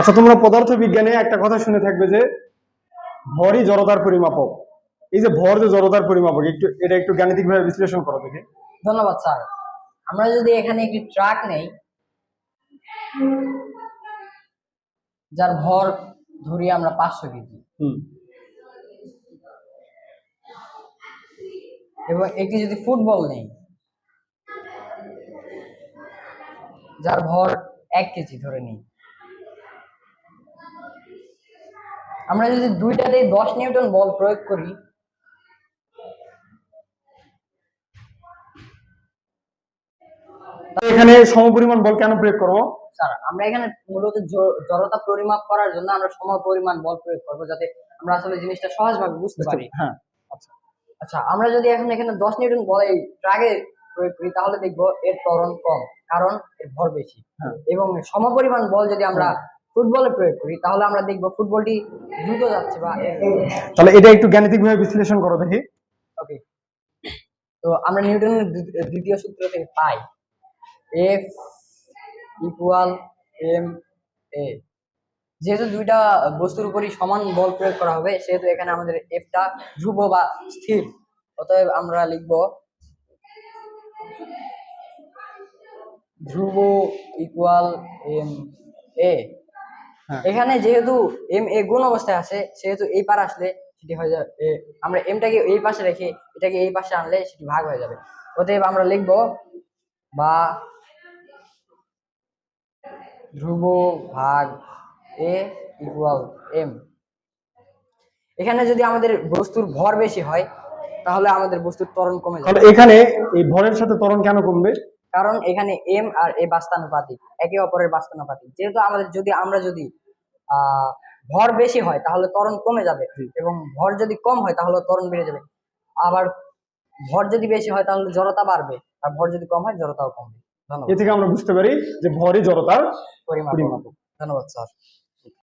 আচ্ছা তোমরা পদার্থ বিজ্ঞানে একটা কথা শুনে থাকবে যে ভরই জড়তার পরিমাপক। এই যে ভর যে জড়তার পরিমাপক একটু এটা একটু গাণিতিক ভাবে বিশ্লেষণ করো দেখে। ধন্যবাদ স্যার। আমরা যদি এখানে একটি ট্রাক নেই যার ভর ধরি আমরা পাঁচশো কেজি। হুম। এবং একটি যদি ফুটবল নেই যার ভর এক কেজি ধরে নিই। আমরা যদি দুইটাতেই দশ নিউটন বল প্রয়োগ করি এখানে সমপরিমাণ বল কেন প্রয়োগ করব? স্যার আমরা এখানে মূলত জড়তা পরিমাপ করার জন্য আমরা সম পরিমাণ বল প্রয়োগ করব যাতে আমরা আসলে জিনিসটা সহজভাবে বুঝতে পারি। হ্যাঁ। আচ্ছা আচ্ছা আমরা যদি এখন এখানে দশ নিউটন বল এই ট্রাকে প্রয়োগ করি তাহলে দেখব এর ত্বরণ কম কারণ এর ভর বেশি হ্যাঁ। এবং সমপরিমাণ বল যদি আমরা ফুটবলে প্রয়োগ করি তাহলে আমরা দেখব ফুটবলটি দ্রুত যাচ্ছে বা তাহলে এটা একটু গাণিতিক ভাবে বিশ্লেষণ করো দেখি। ওকে তো আমরা নিউটনের দ্বিতীয় সূত্র থেকে পাই। এফ ইকুয়াল এম এ যেহেতু দুইটা বস্তুর উপরই সমান বল প্রয়োগ করা হবে সেহেতু এখানে আমাদের এফটা ধ্রুব বা স্থির। অতএব আমরা লিখব ধ্রুব ইকুয়াল এম এ। এখানে যেহেতু এম এ গুণ অবস্থায় আছে সেহেতু এই পার আসলে সেটি হয়ে যাবে আমরা এমটাকে এই পাশে রেখে এটাকে এই পাশে আনলে সেটি ভাগ হয়ে যাবে। অতএব আমরা লিখব বা ধ্রুব ভাগ এ ইকুয়াল এম এখানে যদি আমাদের বস্তুর ভর বেশি হয় তাহলে আমাদের বস্তুর ত্বরণ কমে যাবে। এখানে এই ভরের সাথে ত্বরণ কেন কমবে? কারণ এখানে এম আর এ বাস্তানুপাতিক একে অপরের বাস্তানুপাতিক যেহেতু আমাদের যদি আমরা যদি আহ ভর বেশি হয় তাহলে ত্বরণ কমে যাবে এবং ভর যদি কম হয় তাহলে ত্বরণ বেড়ে যাবে। আবার ভর যদি বেশি হয় তাহলে জড়তা বাড়বে। আর ভর যদি কম হয় জড়তাও কমবে। এ থেকে আমরা বুঝতে পারি যে ভরই জড়তার পরিমাপ ধন্যবাদ স্যার।